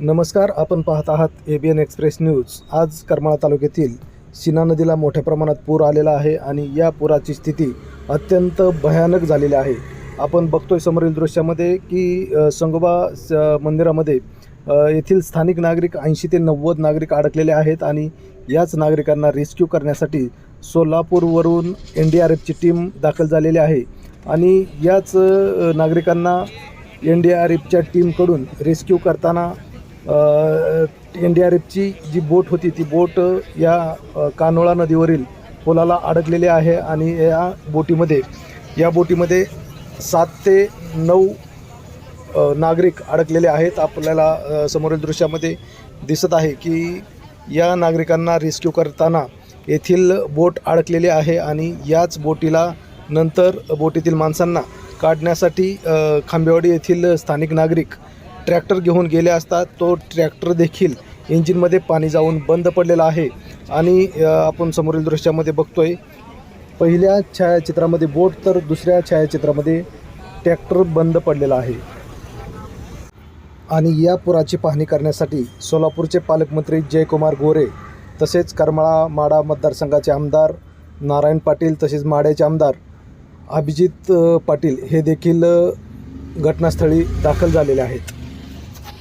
नमस्कार आपण पाहत आहात A B N express news आज करमाळा तालुक्यातील शिना नदीला मोठ्या प्रमाणात पूर आलेला आहे आणि या पुराची स्थिती अत्यंत भयानक झालेली आहे. आपण बघतोय समोरील दृश्यामध्ये की संगोबा स- मंदिरामध्ये येथील स्थानिक नागरिक ऐंशी ते नव्वद नागरिक अडकलेले आहेत आणि याच नागरिकांना रेस्क्यू करण्यासाठी सोलापूरवरून एन डी आर एफची टीम दाखल झालेली आहे आणि याच नागरिकांना एन डी आर एफच्या टीमकडून रेस्क्यू करताना एन डी आर एफची जी बोट होती ती बोट या कानोळा नदीवरील पुलाला अडकलेली आहे आणि या बोटीमध्ये या बोटीमध्ये सात ते नऊ नागरिक अडकलेले आहेत. आपल्याला समोरील दृश्यामध्ये दिसत आहे की या नागरिकांना रेस्क्यू करताना येथील बोट अडकलेली आहे आणि याच बोटीला नंतर बोटीतील माणसांना काढण्यासाठी खांबेवाडी येथील स्थानिक नागरिक ट्रॅक्टर घेऊन गेले असता तो ट्रॅक्टर देखील इंजिनमध्ये पाणी जाऊन बंद पडलेला आहे. आणि आपण समोरील दृश्यामध्ये बघतोय पहिल्या छायाचित्रामध्ये बोट तर दुसऱ्या छायाचित्रामध्ये ट्रॅक्टर बंद पडलेला आहे. आणि या पुराची पाहणी करण्यासाठी सोलापूरचे पालकमंत्री जयकुमार गोरे तसेच करमाळा माडा मतदारसंघाचे आमदार नारायण पाटील तसेच माड्याचे आमदार अभिजित पाटील हे देखील घटनास्थळी दाखल झालेले आहेत.